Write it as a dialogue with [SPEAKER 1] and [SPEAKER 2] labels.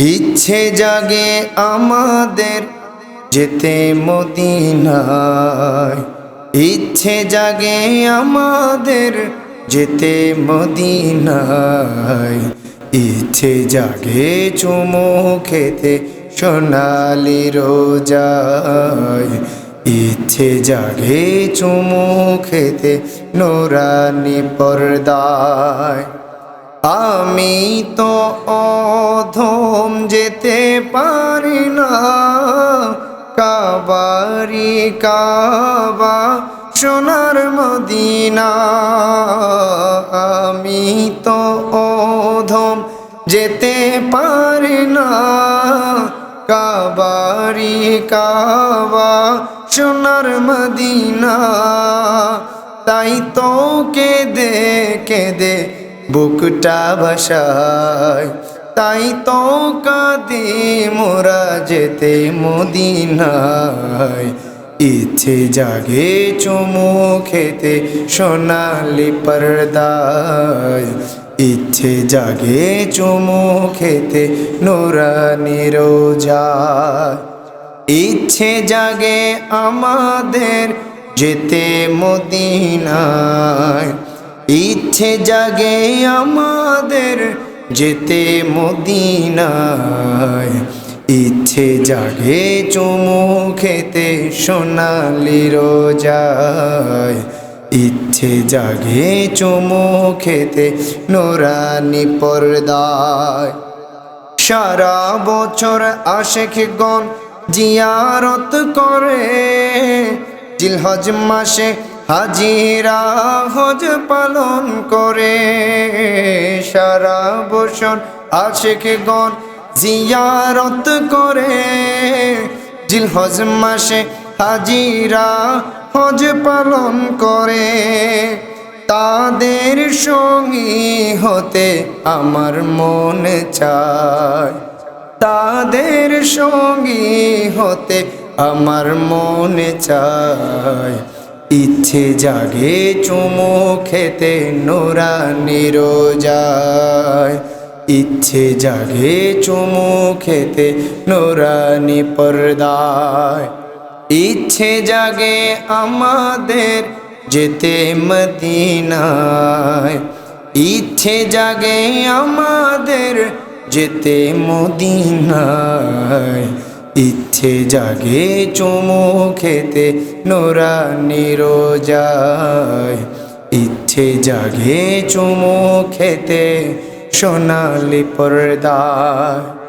[SPEAKER 1] ইচ্ছে জাগে আমাদের যেতে মদিনায়। ইচ্ছে জাগে আমাদের যেতে মদিনায়। ইচ্ছে জাগে চুমু খেতে সোনালি রোজায়। ইচ্ছে জাগে চুমু খেতে নোরানি পর্দায়। আমি তো অধম যেতে পারি না। কাবারি কাবা সোনার মদিনা। আমি তো অধম যেতে পারি না। কাবারি কাবা সোনার মদিনা। তাই তো কেঁদে কেঁদে বুকটা ভাষায় তাই তো কাঁদে মোরা যেতে মদিনায়। ইচ্ছে জাগে চুমু খেতে সোনালি পর্দায়। ইচ্ছে জাগে চুমু খেতে নোরানি রোজায় ইচ্ছে জাগে আমাদের যেতে মদিনায়। ইচ্ছে জাগে আমাদের যেতে মদিনায়। ইচ্ছে জাগে চুমু খেতে সোনালি রোজায়। ইচ্ছে জাগে চুমু খেতে নোরানি পর্দায়। সারা বছর আশেখগণ জিয়ারত করে। জিলহজ মাসে হাজিরা হজ পালন করে, সারা বছর আশেখগণ জিয়ারত করে। জিলহজ মাসে হাজিরা হজ পালন করে, তাদের সঙ্গী হতে আমার মন চায়। তাদের সঙ্গী হতে আমার মন চায়। ইচ্ছে জাগে চুমু খেতে, নোরা নিরোজায়। ইচ্ছে জাগে চুমু খেতে নোরানি পর্দায় ইচ্ছে জাগে আমাদের যেতে মদিনায়। ইচ্ছে জাগে আমাদের যেতে মদিনায়। ইচ্ছে জাগে চুমু খেতে নোরা নিরোজায় ইচ্ছে জাগে চুমু খেতে সোনালি পর্দায়